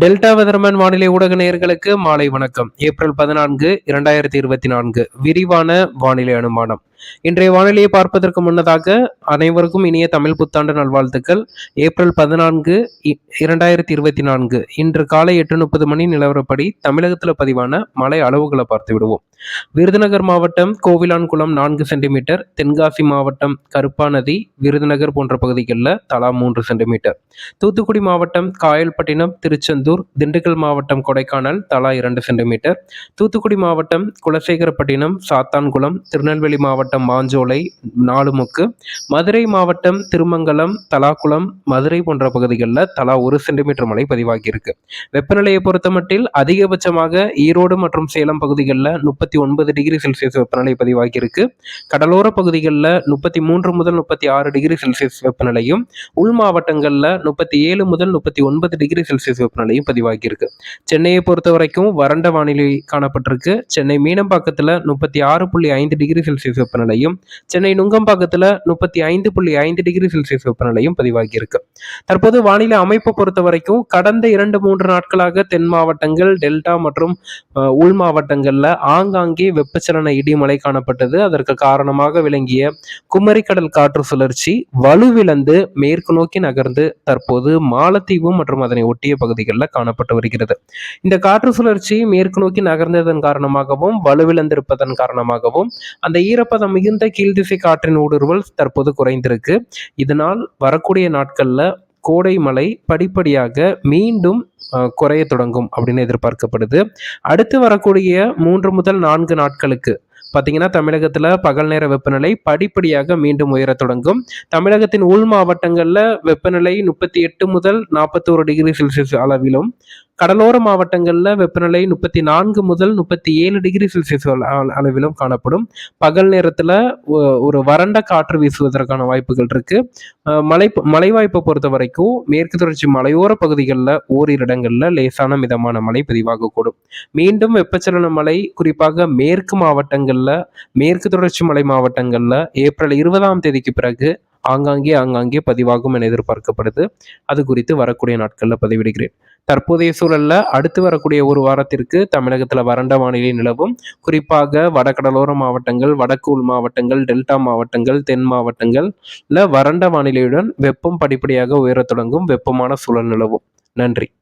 Delta weatherman வானிலை ஊடக நேயர்களுக்கு மாலை வணக்கம். ஏப்ரல் பதினான்கு இரண்டாயிரத்தி இருபத்தி நான்கு. விரிவான வானிலை அனுமானம். இன்றைய வானிலையை பார்ப்பதற்கு முன்னதாக அனைவருக்கும் இனிய தமிழ் புத்தாண்டு நல்வாழ்த்துக்கள். ஏப்ரல் பதினான்கு இரண்டாயிரத்தி இருபத்தி நான்கு. இன்று காலை எட்டு முப்பது மணி நிலவரப்படி தமிழகத்தில் பதிவான மழை அளவுகளை பார்த்து விடுவோம். விருதுநகர் மாவட்டம் கோவிலான்குளம் நான்கு சென்டிமீட்டர் தென்காசி மாவட்டம் கருப்பாநதி விருதுநகர் போன்ற பகுதிகளில் தலா மூன்று சென்டிமீட்டர். தூத்துக்குடி மாவட்டம் காயல்பட்டினம் திருச்செந்தூர் திண்டுக்கல் மாவட்டம் கொடைக்கானல் தலா இரண்டு சென்டிமீட்டர். தூத்துக்குடி மாவட்டம் குலசேகரப்பட்டினம் சாத்தான்குளம் திருநெல்வேலி மாவட்டம் மாஞ்சோலை நாலுமுக்கு. மதுரை மாவட்டம் திருமங்கலம் தலாக்குளம் மதுரை போன்ற பகுதிகளில் தலா ஒரு சென்டிமீட்டர் மழை பதிவாகியிருக்கு. வெப்பநிலையை பொறுத்தமட்டில் அதிகபட்சமாக ஈரோடு மற்றும் சேலம் பகுதிகளில் முப்பத்தி ஒன்பது டிகிரி செல்சியஸ் வெப்பநிலை பதிவாகியிருக்கு. கடலோர பகுதிகளில் முப்பத்தி மூன்று முதல் முப்பத்தி ஆறு டிகிரி செல்சியஸ் வெப்பநிலையும் உள் மாவட்டங்களில் முப்பத்தி ஏழு முதல் முப்பத்தி ஒன்பது டிகிரி செல்சியஸ் வெப்பநிலையும் பதிவாகியிருக்கு. சென்னையை பொறுத்த வரைக்கும் வறண்ட வானிலை காணப்பட்டிருக்கு. சென்னை மீனம்பாக்கத்தில் முப்பத்தி ஆறு புள்ளி ஐந்து டிகிரி செல்சியஸ் வெப்பநிலையும் சென்னை நுங்கம்பாக்கத்தில் முப்பத்தி ஐந்து புள்ளி ஐந்து டிகிரி செல்சியஸ் வெப்பநிலையும் பதிவாகியிருக்கு. தற்போது வானிலை அமைப்பு பொறுத்த வரைக்கும் கடந்த இரண்டு மூன்று நாட்களாக தென் மாவட்டங்கள் டெல்டா மற்றும் உள் மாவட்டங்களில் ஆங்காங்கே வெப்பச்சலன இடிமலை காணப்பட்டது. அதற்கு காரணமாக விளங்கிய குமரிக்கடல் காற்று சுழற்சி வலுவிழந்து மேற்கு நோக்கி நகர்ந்து தற்போது மாலத்தீவு மற்றும் அதனை ஒட்டிய பகுதிகளில் காணப்பட்டு வருகிறது. இந்த காற்று சுழற்சி மேற்கு நோக்கி நகர்ந்ததன் காரணமாகவும் வலுவிழந்திருப்பதன் காரணமாகவும் அந்த ஈரப்பதம் மிகுந்த கீழ்திசை காற்றின் ஊடுருவல் தற்போது குறைந்திருக்கு. இதனால் வரக்கூடிய நாட்கள்ல கோடை மழை படிப்படியாக மீண்டும் குறைய தொடங்கும் அப்படின்னு எதிர்பார்க்கப்படுது. அடுத்து வரக்கூடிய மூன்று முதல் நான்கு நாட்களுக்கு பார்த்தீங்கன்னா தமிழகத்தில் பகல் நேர வெப்பநிலை படிப்படியாக மீண்டும் உயர தொடங்கும். தமிழகத்தின் உள் மாவட்டங்களில் வெப்பநிலை முப்பத்தி எட்டு முதல் நாற்பத்தோரு டிகிரி செல்சியஸ் அளவிலும் கடலோர மாவட்டங்களில் வெப்பநிலை முப்பத்தி நான்கு முதல் முப்பத்தி ஏழு டிகிரி செல்சியஸ் அளவிலும் காணப்படும். பகல் நேரத்தில் ஒரு வறண்ட காற்று வீசுவதற்கான வாய்ப்புகள் இருக்கு. மலை மலை வாய்ப்பை பொறுத்த வரைக்கும் மேற்கு தொடர்ச்சி மலையோர பகுதிகளில் ஓரிரு இடங்களில் லேசான மிதமான மழை பதிவாகக்கூடும். மீண்டும் வெப்பச்சலன மழை குறிப்பாக மேற்கு மாவட்டங்களில் மேற்கு தொடர்ச்சி மலை மாவட்டங்களில் ஏப்ரல் இருபதாம் தேதிக்கு பிறகு ஆங்காங்கே ஆங்காங்கே பதிவாகும் என எதிர்பார்க்கப்படுது. அது குறித்து வரக்கூடிய நாட்களில் பதிவிடுகிறேன். தற்போதைய சூழல்ல அடுத்து வரக்கூடிய ஒரு வாரத்திற்கு தமிழகத்துல வறண்ட வானிலை நிலவும். குறிப்பாக வடகடலோர மாவட்டங்கள் வடக்கு உள் மாவட்டங்கள் டெல்டா மாவட்டங்கள் தென் மாவட்டங்கள்ல வறண்ட வானிலையுடன் வெப்பம் படிப்படியாக உயரத் தொடங்கும் வெப்பமான சூழல் நிலவும். நன்றி.